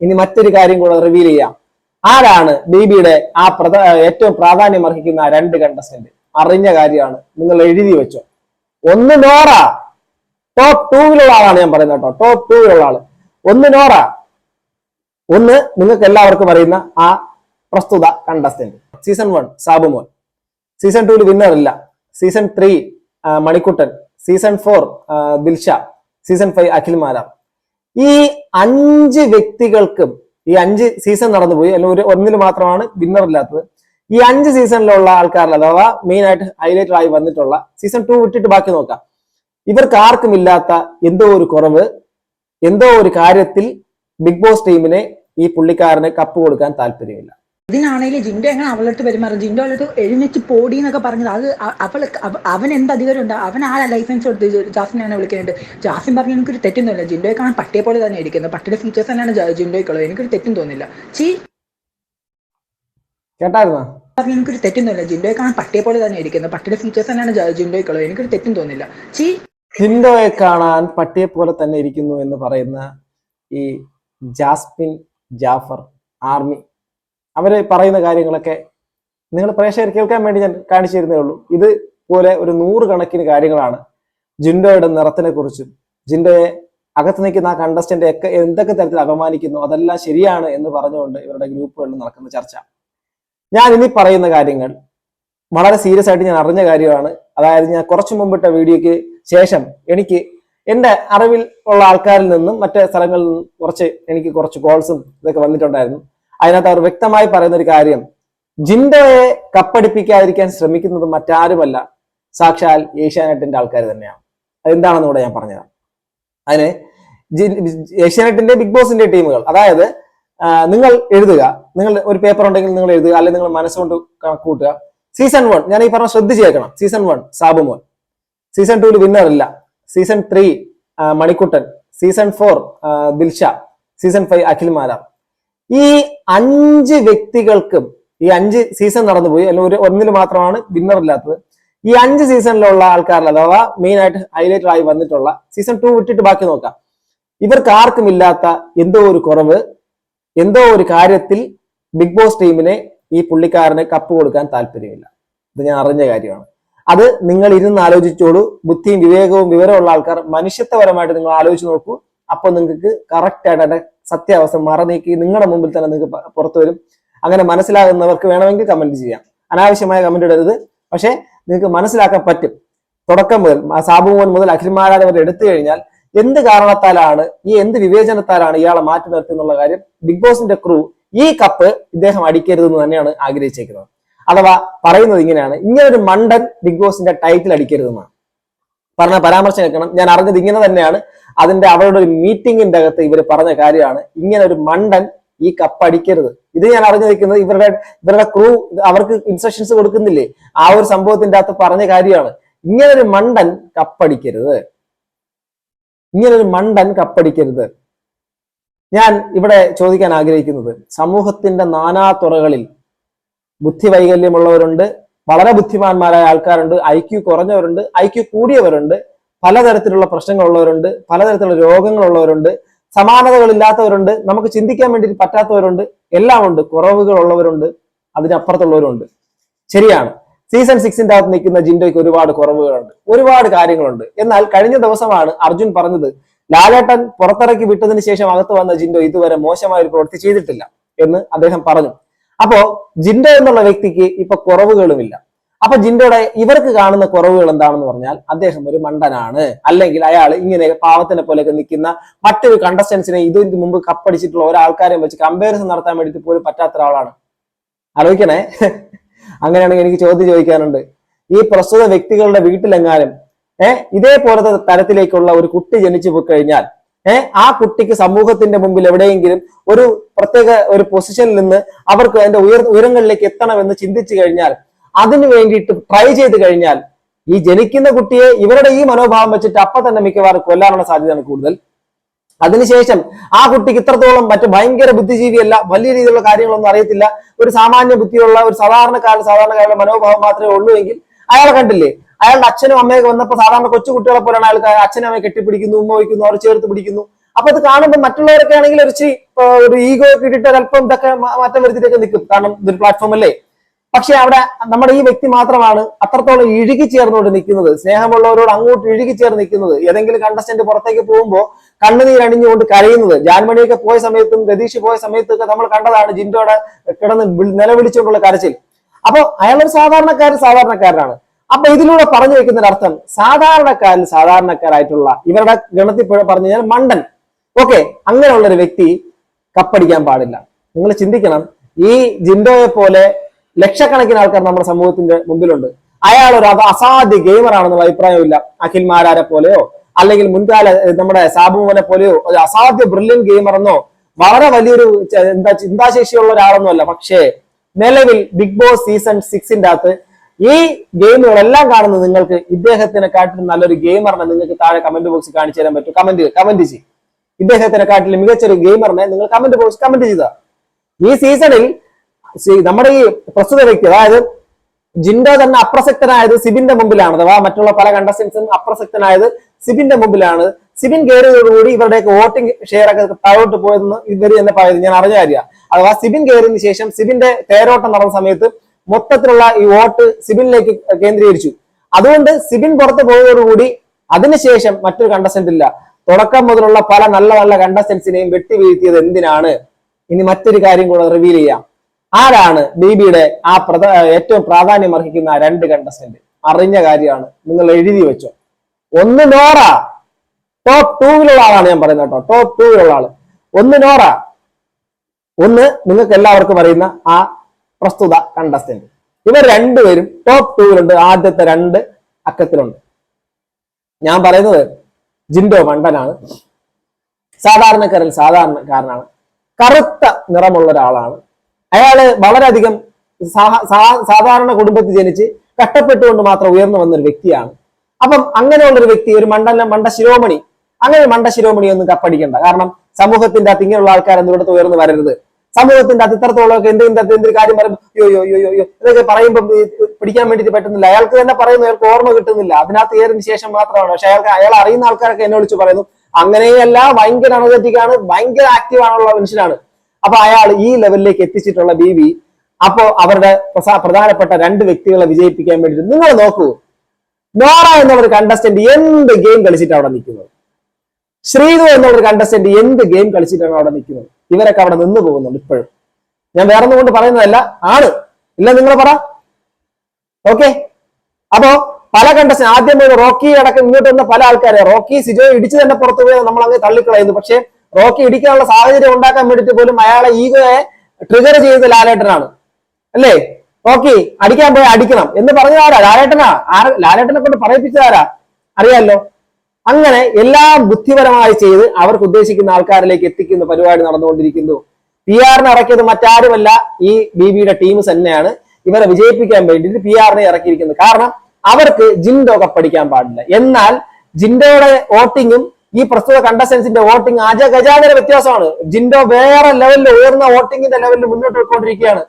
ഇനി മറ്റൊരു കാര്യം കൂടെ റിവീൽ ചെയ്യാം. ആരാണ് ബീബിയുടെ ആ ഏറ്റവും പ്രാധാന്യം അർഹിക്കുന്ന രണ്ട് കണ്ടസ്റ്റന്റ് അറിഞ്ഞ കാര്യമാണ്. നിങ്ങൾ എഴുതി വെച്ചോ. ഒന്ന് നോറ. ടോപ്പ് ടൂവിലുള്ള ആളാണ് ഞാൻ പറയുന്നത് കേട്ടോ. ടോപ്പ് ടൂവിലുള്ള ആൾ. ഒന്ന് നോറ. ഒന്ന് നിങ്ങൾക്ക് എല്ലാവർക്കും അറിയുന്ന ആ പ്രസ്തുത contestant season one Sabumon season ടൂവിൽ വിന്നർ ഇല്ല. Season three Manikuttan. Season four Dilsha. Season five Akhil മാലാം ഈ അഞ്ച് വ്യക്തികൾക്കും ഈ അഞ്ച് സീസൺ നടന്നുപോയി. അല്ലെങ്കിൽ ഒരു ഒന്നിൽ മാത്രമാണ് വിന്നർ ഇല്ലാത്തത്. ഈ അഞ്ച് സീസണിലുള്ള ആൾക്കാരിൽ അഥവാ മെയിൻ ആയിട്ട് ഹൈലൈറ്റഡ് ആയി വന്നിട്ടുള്ള സീസൺ ടു വിട്ടിട്ട് ബാക്കി നോക്കാം. ഇവർക്ക് ആർക്കും ഇല്ലാത്ത എന്തോ ഒരു കുറവ് എന്തോ ഒരു കാര്യത്തിൽ ബിഗ് ബോസ് ടീമിനെ ഈ പുള്ളിക്കാരന് കപ്പ് കൊടുക്കാൻ താല്പര്യമില്ല. ഇതിനാണെങ്കിൽ ജിൻഡോ എങ്ങനെ അവളടുത്ത് പെരുമാറും? ജിൻഡോ അവളടുത്ത് എഴുന്നേറ്റ് പോടി എന്നൊക്കെ പറഞ്ഞത് അത് അവൾ അവ- അവൻ എന്ത് അധികാരം ഉണ്ട്? അവൻ ആ ലൈസൻസ് കൊടുത്ത് ജാസ്മിനെയാണ് വിളിക്കുന്നുണ്ട് ജാസിൻ പറഞ്ഞു എനിക്കൊരു തെറ്റൊന്നുമില്ല ജിൻഡോയെ കാണാൻ പട്ടിയെ പോലെ തന്നെ ഇരിക്കുന്നത് പട്ടിയുടെ ഫീച്ചേഴ്സ് തന്നെയാണ് ജിൻഡോയ്ക്കുള്ളത് എനിക്കൊരു തെറ്റും തോന്നില്ല ചീ കേട്ടായിരുന്നോ? പറഞ്ഞു എനിക്കൊരു തെറ്റൊന്നുമില്ല ജിൻഡോയെ കാണാൻ പട്ടിയെ പോലെ തന്നെ ഇരിക്കുന്നത് പട്ടിയുടെ ഫീച്ചേഴ്സ് തന്നെയാണ് ജിൻഡോയ്ക്കുള്ളത് എനിക്കൊരു തെറ്റും തോന്നില്ല ചീ ജിൻഡോയെ കാണാൻ പട്ടിയെ പോലെ തന്നെ ഇരിക്കുന്നു എന്ന് പറയുന്ന ഈ ജാസ്മിൻ ജാഫർ ആർമി അവർ പറയുന്ന കാര്യങ്ങളൊക്കെ നിങ്ങൾ പ്രേക്ഷകർ കേൾക്കാൻ വേണ്ടി ഞാൻ കാണിച്ചു തരുന്നേ ഉള്ളൂ. ഇത് പോലെ ഒരു നൂറുകണക്കിന് കാര്യങ്ങളാണ്. ജിൻഡോയുടെ നിറത്തിനെ കുറിച്ചും ജിൻഡോയെ അകത്ത് നിൽക്കുന്ന ആ കണ്ടസ്റ്റന്റ് ഒക്കെ എന്തൊക്കെ തരത്തിൽ അപമാനിക്കുന്നു അതെല്ലാം ശരിയാണ് എന്ന് പറഞ്ഞുകൊണ്ട് ഇവരുടെ ഗ്രൂപ്പുകളിൽ നടക്കുന്ന ചർച്ച. ഞാൻ ഇനി പറയുന്ന കാര്യങ്ങൾ വളരെ സീരിയസ് ആയിട്ട് ഞാൻ അറിഞ്ഞ കാര്യമാണ്. അതായത് ഞാൻ കുറച്ചു മുമ്പിട്ട വീഡിയോയ്ക്ക് ശേഷം എനിക്ക് എന്റെ അറിവിൽ ഉള്ള ആൾക്കാരിൽ നിന്നും മറ്റ് സ്ഥലങ്ങളിൽ നിന്നും കുറച്ച് എനിക്ക് കുറച്ച് കോൾസും ഇതൊക്കെ വന്നിട്ടുണ്ടായിരുന്നു. അതിനകത്ത് അവർ വ്യക്തമായി പറയുന്ന ഒരു കാര്യം ജിൻഡോയെ കപ്പടിപ്പിക്കാതിരിക്കാൻ ശ്രമിക്കുന്നത് മറ്റാരുമല്ല. സാക്ഷാൽ ഏഷ്യാനെറ്റിന്റെ ആൾക്കാർ തന്നെയാണ്. അതെന്താണെന്ന് കൂടെ ഞാൻ പറഞ്ഞത് അതിന് ഏഷ്യാനെറ്റിന്റെ ബിഗ് ബോസിന്റെ ടീമുകൾ അതായത് നിങ്ങൾ എഴുതുക. നിങ്ങൾ ഒരു പേപ്പർ ഉണ്ടെങ്കിൽ നിങ്ങൾ എഴുതുക അല്ലെങ്കിൽ നിങ്ങൾ മനസ്സുകൊണ്ട് കണക്കൂട്ടുക സീസൺ വൺ ഞാൻ ഈ പറഞ്ഞ ശ്രദ്ധിച്ച് കേൾക്കണം സീസൺ വൺ സാബുമോൻ സീസൺ ടൂവിൽ വിന്നർ ഇല്ല. Season three Manikuttan. Season four Dilsha. Season five Akhil Marar ഈ അഞ്ച് വ്യക്തികൾക്കും ഈ അഞ്ച് സീസൺ നടന്നുപോയി അല്ലെങ്കിൽ ഒരു ഒന്നിൽ മാത്രമാണ് വിന്നർ ഇല്ലാത്തത്. ഈ അഞ്ച് സീസണിലുള്ള ആൾക്കാരിൽ അഥവാ മെയിൻ ആയിട്ട് ഹൈലൈറ്റഡ് ആയി വന്നിട്ടുള്ള സീസൺ ടു വിട്ടിട്ട് ബാക്കി നോക്കാം. ഇവർക്ക് ആർക്കും ഇല്ലാത്ത എന്തോ ഒരു കുറവ് എന്തോ ഒരു കാര്യത്തിൽ ബിഗ് ബോസ് ടീമിനെ ഈ പുള്ളിക്കാരന് കപ്പ് കൊടുക്കാൻ താല്പര്യമില്ല. ഇത് ഞാൻ അറിഞ്ഞ കാര്യമാണ്. അത് നിങ്ങൾ ഇരുന്ന് ആലോചിച്ചോളൂ. ബുദ്ധിയും വിവേകവും വിവരമുള്ള ആൾക്കാർ മനുഷ്യത്വപരമായിട്ട് നിങ്ങൾ ആലോചിച്ച് നോക്കൂ. അപ്പൊ നിങ്ങൾക്ക് കറക്റ്റ് ആയിട്ട് സത്യാവസ്ഥ മറനീക്കി നിങ്ങളുടെ മുമ്പിൽ തന്നെ നിങ്ങൾക്ക് പുറത്തു വരും. അങ്ങനെ മനസ്സിലാകുന്നവർക്ക് വേണമെങ്കിൽ കമന്റ് ചെയ്യാം. അനാവശ്യമായ കമന്റ് ഇടരുത്. പക്ഷെ നിങ്ങൾക്ക് മനസ്സിലാക്കാൻ പറ്റും. തുടക്കം മുതൽ സാബുമോൻ മുതൽ അഖിൽമാരാജ് വരെ എടുത്തു കഴിഞ്ഞാൽ എന്ത് കാരണത്താലാണ് ഈ എന്ത് വിവേചനത്താലാണ് ഇയാളെ മാറ്റി നിർത്തി എന്നുള്ള കാര്യം ബിഗ് ബോസിന്റെ ക്രൂ ഈ കപ്പ് ഇദ്ദേഹം അടിക്കരുതെന്ന് തന്നെയാണ് ആഗ്രഹിച്ചേക്കുന്നത്. അഥവാ പറയുന്നത് ഇങ്ങനെയാണ് ഇങ്ങനെ ഒരു മണ്ടൻ ബിഗ് ബോസിന്റെ ടൈറ്റിൽ അടിക്കരുതെന്നാണ്. പറഞ്ഞ പരാമർശം കേൾക്കണം ഞാൻ അറിഞ്ഞത് ഇങ്ങനെ തന്നെയാണ്. അതിന്റെ അവരുടെ ഒരു മീറ്റിംഗിന്റെ അകത്ത് ഇവർ പറഞ്ഞ കാര്യമാണ്. ഇങ്ങനെ ഒരു മണ്ടൻ ഈ കപ്പ് അടിക്കരുത്. ഇത് ഞാൻ അറിഞ്ഞു ഇവരുടെ ഇവരുടെ ക്രൂ അവർക്ക് ഇൻസ്ട്രക്ഷൻസ് കൊടുക്കുന്നില്ലേ? ആ ഒരു സംഭവത്തിന്റെ അകത്ത് പറഞ്ഞ കാര്യമാണ്. ഇങ്ങനെ ഒരു മണ്ടൻ കപ്പടിക്കരുത് ഇങ്ങനെ ഒരു മണ്ടൻ കപ്പടിക്കരുത് ഞാൻ ഇവിടെ ചോദിക്കാൻ ആഗ്രഹിക്കുന്നത് സമൂഹത്തിന്റെ നാനാ തുറകളിൽ ബുദ്ധി വൈകല്യമുള്ളവരുണ്ട് വളരെ ബുദ്ധിമാന്മാരായ ആൾക്കാരുണ്ട് ഐ ക്യു കുറഞ്ഞവരുണ്ട് ഐ ക്യു കൂടിയവരുണ്ട് പലതരത്തിലുള്ള പ്രശ്നങ്ങളുള്ളവരുണ്ട് പലതരത്തിലുള്ള രോഗങ്ങളുള്ളവരുണ്ട് സമാനതകളില്ലാത്തവരുണ്ട് നമുക്ക് ചിന്തിക്കാൻ വേണ്ടി പറ്റാത്തവരുണ്ട് എല്ലാം ഉണ്ട് കുറവുകളുള്ളവരുണ്ട് അതിനപ്പുറത്തുള്ളവരുണ്ട്. ശരിയാണ്. സീസൺ സിക്സിന്റെ അകത്ത് നിൽക്കുന്ന ജിൻഡോയ്ക്ക് ഒരുപാട് കുറവുകളുണ്ട് ഒരുപാട് കാര്യങ്ങളുണ്ട്. എന്നാൽ കഴിഞ്ഞ ദിവസമാണ് അർജുൻ പറഞ്ഞത് ലാലേട്ടൻ പുറത്തിറക്കി വിട്ടതിന് ശേഷം അകത്ത് വന്ന ജിൻഡോ ഇതുവരെ മോശമായ ഒരു പ്രവൃത്തി ചെയ്തിട്ടില്ല എന്ന് അദ്ദേഹം പറഞ്ഞു. അപ്പോ ജിൻഡോ എന്നുള്ള വ്യക്തിക്ക് ഇപ്പൊ കുറവുകളുമില്ല. അപ്പൊ ജിൻഡോയുടെ ഇവർക്ക് കാണുന്ന കുറവുകൾ എന്താണെന്ന് പറഞ്ഞാൽ അദ്ദേഹം ഒരു മണ്ടനാണ്. അല്ലെങ്കിൽ അയാൾ ഇങ്ങനെ പാവത്തിനെ പോലെയൊക്കെ നിൽക്കുന്ന മറ്റൊരു കണ്ടസ്റ്റൻസിനെ ഇതിന് മുമ്പ് കപ്പടിച്ചിട്ടുള്ള ഒരാൾക്കാരെയും വെച്ച് കമ്പാരിസൺ നടത്താൻ വേണ്ടി പോലും പറ്റാത്ത ഒരാളാണ്. ആലോചിക്കണേ. അങ്ങനെയാണെങ്കിൽ എനിക്ക് ചോദ്യം ചോദിക്കാനുണ്ട്. ഈ പ്രസ്തുത വ്യക്തികളുടെ വീട്ടിലെങ്ങാനും ഏഹ് ഇതേപോലത്തെ തരത്തിലേക്കുള്ള ഒരു കുട്ടി ജനിച്ചു പോയി കഴിഞ്ഞാൽ ആ കുട്ടിക്ക് സമൂഹത്തിന്റെ മുമ്പിൽ എവിടെയെങ്കിലും ഒരു പ്രത്യേക ഒരു പൊസിഷനിൽ നിന്ന് അവർക്ക് അതിന്റെ ഉയർ ഉയരങ്ങളിലേക്ക് എത്തണമെന്ന് ചിന്തിച്ചു കഴിഞ്ഞാൽ അതിനു വേണ്ടിയിട്ട് ട്രൈ ചെയ്ത് കഴിഞ്ഞാൽ ഈ ജനിക്കുന്ന കുട്ടിയെ ഇവരുടെ ഈ മനോഭാവം വെച്ചിട്ട് അപ്പൊ തന്നെ മിക്കവാറും കൊല്ലാനുള്ള സാധ്യതയാണ് കൂടുതൽ. അതിനുശേഷം ആ കുട്ടിക്ക് ഇത്രത്തോളം മറ്റു ഭയങ്കര ബുദ്ധിജീവിയല്ല വലിയ രീതിയിലുള്ള കാര്യങ്ങളൊന്നും അറിയത്തില്ല ഒരു സാമാന്യ ബുദ്ധിയുള്ള ഒരു സാധാരണക്കാരൻ സാധാരണക്കാരുടെ മനോഭാവം മാത്രമേ ഉള്ളൂ എങ്കിൽ അയാളെ കണ്ടില്ലേ? അയാളുടെ അച്ഛനും അമ്മയൊക്കെ വന്നപ്പോൾ സാധാരണ കൊച്ചു കുട്ടികളെ പോലെയാണ് അയാൾക്ക് അച്ഛനും അമ്മയെ കെട്ടിപ്പിടിക്കുന്നു ഉമ്മ വയ്ക്കുന്നു അവർ ചേർത്ത് പിടിക്കുന്നു. അപ്പൊ അത് കാണുമ്പോൾ മറ്റുള്ളവരൊക്കെ ആണെങ്കിൽ ഒരു ഇച്ചിരി, ഒരു ഈഗോ ഒക്കെ ഇട്ടിട്ട് അല്പം ഇതൊക്കെ മാറ്റം വരുത്തിയിട്ടൊക്കെ നിൽക്കും. കാരണം ഇതൊരു പ്ലാറ്റ്ഫോം അല്ലേ? പക്ഷെ അവിടെ നമ്മുടെ ഈ വ്യക്തി മാത്രമാണ് അത്രത്തോളം ഇഴുകി ചേർന്നുകൊണ്ട് നിൽക്കുന്നത്. സ്നേഹമുള്ളവരോട് അങ്ങോട്ട് ഇഴുകി ചേർന്ന് നിൽക്കുന്നത്. ഏതെങ്കിലും കണ്ടസ്റ്റന്റ് പുറത്തേക്ക് പോകുമ്പോൾ കണ്ണുനീരണിഞ്ഞുകൊണ്ട് കരയുന്നത്. ജാൻമണിയൊക്കെ പോയ സമയത്തും രതീഷ് പോയ സമയത്തൊക്കെ നമ്മൾ കണ്ടതാണ് ജിൻഡോടെ കിടന്ന് നിലവിളിച്ചുകൊണ്ടുള്ള കരച്ചിൽ. അപ്പോൾ അയാളൊരു സാധാരണക്കാരൻ സാധാരണക്കാരനാണ്. അപ്പൊ ഇതിലൂടെ പറഞ്ഞു വെക്കുന്ന അർത്ഥം സാധാരണക്കാരിൽ സാധാരണക്കാരായിട്ടുള്ള ഇവരുടെ ഗണത്തിൽ പറഞ്ഞു കഴിഞ്ഞാൽ മണ്ടൻ. ഓക്കെ അങ്ങനെയുള്ള ഒരു വ്യക്തി കപ്പടിക്കാൻ പാടില്ല. നിങ്ങൾ ചിന്തിക്കണം ഈ ജിൻഡോയെ പോലെ ലക്ഷക്കണക്കിന് ആൾക്കാർ നമ്മുടെ സമൂഹത്തിന്റെ മുമ്പിലുണ്ട്. അയാൾ ഒരു അസാധ്യ ഗെയിമർ ആണെന്നുള്ള അഭിപ്രായമില്ല അഖിൽ മാരാരെ പോലെയോ അല്ലെങ്കിൽ മുൻകാല നമ്മുടെ സാബുമോനെ പോലെയോ ഒരു അസാധ്യ ബ്രില്യൻ ഗെയിമർ എന്നോ വളരെ വലിയൊരു എന്താ ചിന്താശേഷിയുള്ള ഒരാളൊന്നും അല്ല പക്ഷേ നിലവിൽ ബിഗ് ബോസ് സീസൺ സിക്സിന്റെ അകത്ത് ഈ ഗെയിമുകളെല്ലാം കാണുന്ന നിങ്ങൾക്ക് ഇദ്ദേഹത്തിനെ കാട്ടിലും നല്ലൊരു ഗെയിമറിനെ നിങ്ങൾക്ക് താഴെ കമന്റ് ബോക്സിൽ കാണിച്ചു തരാൻ പറ്റും. കമന്റ് കമന്റ് ചെയ്യും. ഇദ്ദേഹത്തിനെ കാട്ടിലും മികച്ചൊരു ഗെയിമറിനെ നിങ്ങൾ കമന്റ് ബോക്സ് കമന്റ് ചെയ്ത. ഈ സീസണിൽ നമ്മുടെ ഈ പ്രസ്തുത വ്യക്തി അതായത് ജിൻഡോ തന്നെ അപ്രസക്തനായത് സിബിന്റെ മുമ്പിലാണ്. അഥവാ മറ്റുള്ള പല കണ്ടസ്റ്റൻസും അപ്രസക്തനായത് സിബിന്റെ മുമ്പിലാണ്. സിബിൻ കയറിയതോടുകൂടി ഇവരുടെയൊക്കെ വോട്ടിംഗ് ഷെയർ ഒക്കെ താഴോട്ട് പോയതെന്ന് ഇവർ തന്നെ പറയുന്നത്. ഞാൻ അറിഞ്ഞ കാര്യമാണ്. അഥവാ സിബിൻ കയറിയതിനു ശേഷം സിബിന്റെ തേരോട്ടം നടന്ന സമയത്ത് മൊത്തത്തിലുള്ള ഈ വോട്ട് സിബിനിലേക്ക് കേന്ദ്രീകരിച്ചു. അതുകൊണ്ട് സിബിൻ പുറത്ത് പോയതോടുകൂടി അതിനുശേഷം മറ്റൊരു കണ്ടസ്റ്റന്റ് ഇല്ല. തുടക്കം മുതലുള്ള പല നല്ല നല്ല കണ്ടസ്റ്റൻസിനെയും വെട്ടിവീഴ്ത്തിയത് എന്തിനാണ്? ഇനി മറ്റൊരു കാര്യം കൂടെ റിവീൽ ചെയ്യാം. ആരാണ് ബിബിയുടെ ആ പ്രധാ ഏറ്റവും പ്രാധാന്യം അർഹിക്കുന്ന രണ്ട് കണ്ടസ്റ്റന്റ് അറിഞ്ഞ കാര്യമാണ്. നിങ്ങൾ എഴുതി വെച്ചോ. ഒന്ന് നോറ. ടോപ്പ് ടൂവിലുള്ള ആളാണ് ഞാൻ പറയുന്നത് കേട്ടോ. ടോപ്പ് ടൂവിലുള്ള ആൾ. ഒന്ന് നോറ. ഒന്ന് നിങ്ങൾക്ക് എല്ലാവർക്കും അറിയുന്ന ആ പ്രസ്തുത കണ്ടസ്റ്റന്റ് ഇവർ രണ്ടുപേരും ടോപ്പ് ടൂവിലുണ്ട് ആദ്യത്തെ രണ്ട് അക്കത്തിലുണ്ട്. ഞാൻ പറയുന്നത് ജിൻഡോ മണ്ടനാണ്. സാധാരണക്കാരൻ സാധാരണക്കാരനാണ്. കറുത്ത നിറമുള്ള ഒരാളാണ്. അയാൾ വളരെയധികം സാധാരണ കുടുംബത്തിൽ ജനിച്ച് കഷ്ടപ്പെട്ടുകൊണ്ട് മാത്രം ഉയർന്നു വന്നൊരു വ്യക്തിയാണ്. അപ്പം അങ്ങനെയുള്ള ഒരു വ്യക്തി ഒരു മണ്ഡല മണ്ട ശിരോമണി. അങ്ങനെ മണ്ട ശിരോമണി ഒന്നും കപ്പടിക്കണ്ട. കാരണം സമൂഹത്തിന്റെ അത് ഇങ്ങനെയുള്ള ആൾക്കാരൊന്നും ഇവിടുത്തെ ഉയർന്നു വരരുത്. സമൂഹത്തിന്റെ എന്തെങ്കിലും തരത്തിൽ എന്തൊരു കാര്യം പറയുമ്പോൾ അയ്യോ യോ യോ യോ യോ ഇതൊക്കെ പറയുമ്പോൾ പിടിക്കാൻ വേണ്ടിയിട്ട് പറ്റുന്നില്ല. അയാൾക്ക് തന്നെ പറയുന്നു അയാൾക്ക് ഓർമ്മ കിട്ടുന്നില്ല. അതിനകത്ത് കയറിയതിനു ശേഷം മാത്രമാണ്. പക്ഷെ അയാൾക്ക് അയാൾ അറിയുന്ന ആൾക്കാരൊക്കെ എന്നെ വിളിച്ച് പറയുന്നു. അങ്ങനെയല്ല ഭയങ്കര അണുതെറ്റിക് ആണ് ഭയങ്കര ആക്റ്റീവ് ആണുള്ള മനുഷ്യനാണ്. അപ്പൊ അയാൾ ഈ ലെവലിലേക്ക് എത്തിച്ചിട്ടുള്ള ബി ബി അപ്പോ അവരുടെ പ്രധാനപ്പെട്ട രണ്ട് വ്യക്തികളെ വിജയിപ്പിക്കാൻ വേണ്ടി നിങ്ങൾ നോക്കൂ. നോറ എന്നവർ കണ്ടസ്റ്റന്റ് എന്ത് ഗെയിം കളിച്ചിട്ട് അവിടെ നിൽക്കുന്നത് ശ്രീതു എന്നൊരു കണ്ടസ്റ്റന്റ് എന്ത് ഗെയിം കളിച്ചിട്ടാണ് അവിടെ നിൽക്കുന്നത്? ഇവരൊക്കെ അവിടെ നിന്ന് പോകുന്നുണ്ട് ഇപ്പോഴും. ഞാൻ വേറെ കൊണ്ട് പറയുന്നതല്ല ആണ്. ഇല്ല നിങ്ങൾ പറ. ഓക്കെ അപ്പോ പല കണ്ടസ്റ്റന്റ് ആദ്യം ഒരു റോക്കി അടക്കം ഇങ്ങോട്ട് വന്ന പല ആൾക്കാരെ റോക്കി സിജോ ഇടിച്ചു തന്നെ പുറത്തു പോയി നമ്മൾ അങ്ങ് തള്ളിക്കളയുന്നു. പക്ഷേ റോക്കി ഇടിക്കാനുള്ള സാഹചര്യം ഉണ്ടാക്കാൻ വേണ്ടിയിട്ട് പോലും അയാളെ ഈഗോയെ ട്രിഗർ ചെയ്തത് ലാലേട്ടനാണ്. അല്ലേ? റോക്കി അടിക്കാൻ പോയി അടിക്കണം. എന്ന് പറഞ്ഞ ആരാ? ലാലേട്ടനാ? ആര? ലാലേട്ടനെ കൊണ്ട് പറയിപ്പിച്ചതാരാ അറിയാലോ? അങ്ങനെ എല്ലാം ബുദ്ധിപരമായി ചെയ്ത് അവർക്ക് ഉദ്ദേശിക്കുന്ന ആൾക്കാരിലേക്ക് എത്തിക്കുന്ന പരിപാടി നടന്നുകൊണ്ടിരിക്കുന്നു. പി ആറിനെ ഇറക്കിയത് മറ്റാരുമല്ല ഈ ബി ബിയുടെ ടീം തന്നെയാണ്. ഇവരെ വിജയിപ്പിക്കാൻ വേണ്ടിയിട്ട് പി ആറിനെ ഇറക്കിയിരിക്കുന്നത് കാരണം അവർക്ക് ജിൻഡോ കപ്പടിക്കാൻ പാടില്ല. എന്നാൽ ജിൻഡോയുടെ വോട്ടിങ്ങും ഈ പ്രസ്തുത കണ്ടസ്റ്റൻസിന്റെ വോട്ടിംഗ് അജഗജാതര വ്യത്യാസമാണ്. ജിൻഡോ വേറെ ലെവലിൽ ഉയർന്ന വോട്ടിങ്ങിന്റെ ലെവലിൽ മുന്നോട്ട് പോയിക്കൊണ്ടിരിക്കുകയാണ്.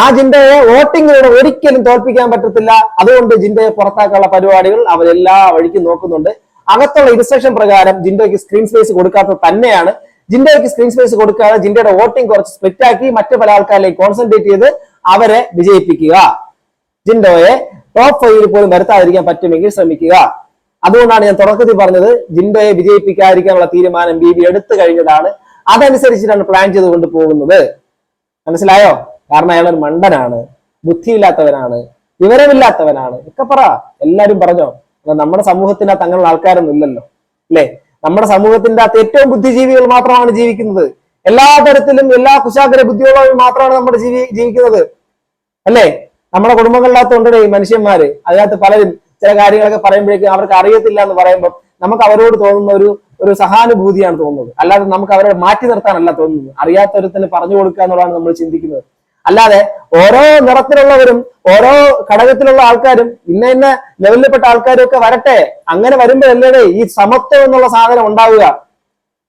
ആ ജിൻഡയെ വോട്ടിങ്ങിലൂടെ ഒരിക്കലും തോൽപ്പിക്കാൻ പറ്റത്തില്ല. അതുകൊണ്ട് ജിൻഡയെ പുറത്താക്കാനുള്ള പരിപാടികൾ അവരെല്ലാ വഴിക്കും നോക്കുന്നുണ്ട്. അകത്തുള്ള ഇൻസ്ട്രക്ഷൻ പ്രകാരം ജിൻഡയ്ക്ക് സ്ക്രീൻ സ്പേസ് കൊടുക്കാത്തത് തന്നെയാണ്. ജിൻഡയ്ക്ക് സ്ക്രീൻ സ്പേസ് കൊടുക്കാതെ ജിൻഡയുടെ വോട്ടിംഗ് കുറച്ച് സ്പ്ലിറ്റ് ആക്കി മറ്റു പല ആൾക്കാരിലേക്ക് കോൺസെൻട്രേറ്റ് ചെയ്ത് അവരെ വിജയിപ്പിക്കുക. ജിൻഡോയെ ടോപ്പ് ഫൈവിൽ പോലും വരുത്താതിരിക്കാൻ പറ്റുമെങ്കിൽ ശ്രമിക്കുക. അതുകൊണ്ടാണ് ഞാൻ തുടക്കത്തിൽ പറഞ്ഞത് ജിൻഡോയെ വിജയിപ്പിക്കാതിരിക്കാനുള്ള തീരുമാനം ബി ബി എടുത്തു കഴിഞ്ഞതാണ്. അതനുസരിച്ചിട്ടാണ് പ്ലാൻ ചെയ്തുകൊണ്ട് പോകുന്നത്. മനസ്സിലായോ? കാരണം അയാൾ ഒരു മണ്ടനാണ് ബുദ്ധിയില്ലാത്തവനാണ് വിവരമില്ലാത്തവനാണ്. ഒക്കെ പറ എല്ലാരും പറഞ്ഞോ. നമ്മുടെ സമൂഹത്തിനകത്ത് അങ്ങനെയുള്ള ആൾക്കാരൊന്നും ഇല്ലല്ലോ. അല്ലേ? നമ്മുടെ സമൂഹത്തിന്റെ അകത്ത് ഏറ്റവും ബുദ്ധിജീവികൾ മാത്രമാണ് ജീവിക്കുന്നത്. എല്ലാ തരത്തിലും എല്ലാ കുശാഗ്ര ബുദ്ധിയുള്ളവരും മാത്രമാണ് നമ്മുടെ ജീവി ജീവിക്കുന്നത്. അല്ലേ? നമ്മുടെ കുടുംബങ്ങളിനകത്ത് ഉണ്ടേ ഈ മനുഷ്യന്മാര്? അതിനകത്ത് പലരും ചില കാര്യങ്ങളൊക്കെ പറയുമ്പോഴേക്കും അവർക്ക് അറിയത്തില്ല എന്ന് പറയുമ്പോൾ നമുക്ക് അവരോട് തോന്നുന്ന ഒരു ഒരു സഹാനുഭൂതിയാണ് തോന്നുന്നത്. അല്ലാതെ നമുക്ക് അവരെ മാറ്റി നിർത്താനല്ല തോന്നുന്നത്. അറിയാത്തവരത്തിന് പറഞ്ഞു കൊടുക്കുക എന്നുള്ളതാണ് നമ്മൾ ചിന്തിക്കുന്നത്. അല്ലാതെ ഓരോ നിറത്തിലുള്ളവരും ഓരോ ഘടകത്തിലുള്ള ആൾക്കാരും ഇന്ന ഇന്ന ലെവലിൽപ്പെട്ട ആൾക്കാരും ഒക്കെ വരട്ടെ. അങ്ങനെ വരുമ്പോഴല്ലേ ഈ സമത്വം എന്നുള്ള സാധനം ഉണ്ടാവുക.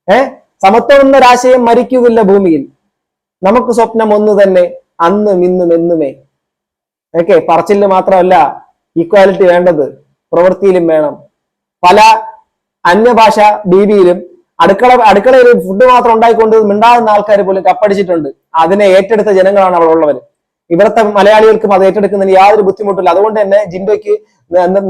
ഏ? സമത്വം എന്നൊരാശയം മരിക്കുകയില്ല ഭൂമിയിൽ. നമുക്ക് സ്വപ്നം ഒന്ന് തന്നെ അന്നും ഇന്നും എന്നുമേ. ഓക്കെ പറച്ചിൽ മാത്രമല്ല ഈക്വാലിറ്റി വേണ്ടത് പ്രവൃത്തിയിലും വേണം. പല അന്യഭാഷ ബിബിയിലും അടുക്കള അടുക്കളയിൽ ഫുഡ് മാത്രം ഉണ്ടായിക്കൊണ്ട് മിണ്ടാകുന്ന ആൾക്കാർ പോലും കപ്പടിച്ചിട്ടുണ്ട്. അതിനെ ഏറ്റെടുത്ത ജനങ്ങളാണ് അവിടെ ഉള്ളവർ ഇവിടുത്തെ മലയാളികൾക്കും അത് ഏറ്റെടുക്കുന്നതിന് യാതൊരു ബുദ്ധിമുട്ടില്ല. അതുകൊണ്ട് തന്നെ ജിൻഡോയ്ക്ക്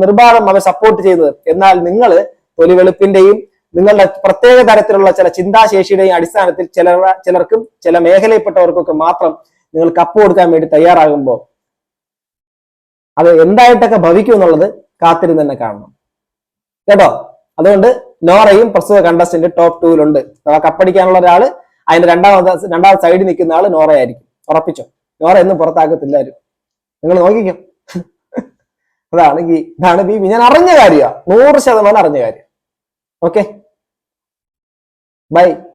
നിർബാധം അവർ സപ്പോർട്ട് ചെയ്തത്. എന്നാൽ നിങ്ങൾ തൊലി വെളുപ്പിന്റെയും നിങ്ങളുടെ പ്രത്യേക തരത്തിലുള്ള ചില ചിന്താശേഷിയുടെയും അടിസ്ഥാനത്തിൽ ചില ചിലർക്കും ചില മേഖലയിൽപ്പെട്ടവർക്കൊക്കെ മാത്രം നിങ്ങൾ കപ്പ് കൊടുക്കാൻ വേണ്ടി തയ്യാറാകുമ്പോൾ അത് എന്തായിട്ടൊക്കെ ഭവിക്കും എന്നുള്ളത് കാത്തിരുന്ന് തന്നെ കാണണം. കേട്ടോ? അതുകൊണ്ട് നോറയും പ്രസ്തുത കണ്ടസ്റ്റന്റ് ടോപ്പ് ടൂവിലുണ്ട് അഥവാ കപ്പടിക്കാനുള്ള ഒരാൾ അതിന്റെ രണ്ടാമത് രണ്ടാമത് സൈഡിൽ നിൽക്കുന്ന ആൾ നോറയായിരിക്കും ഉറപ്പിച്ചോ? നോറ എന്നും പുറത്താക്കത്തില്ല ആരും നിങ്ങൾ നോക്കിക്കോ. അതാണ് ഈ ഇതാണ് ബി ഞാൻ അറിഞ്ഞ കാര്യമാണ് നൂറ് ശതമാനം അറിഞ്ഞ കാര്യം. Okay bye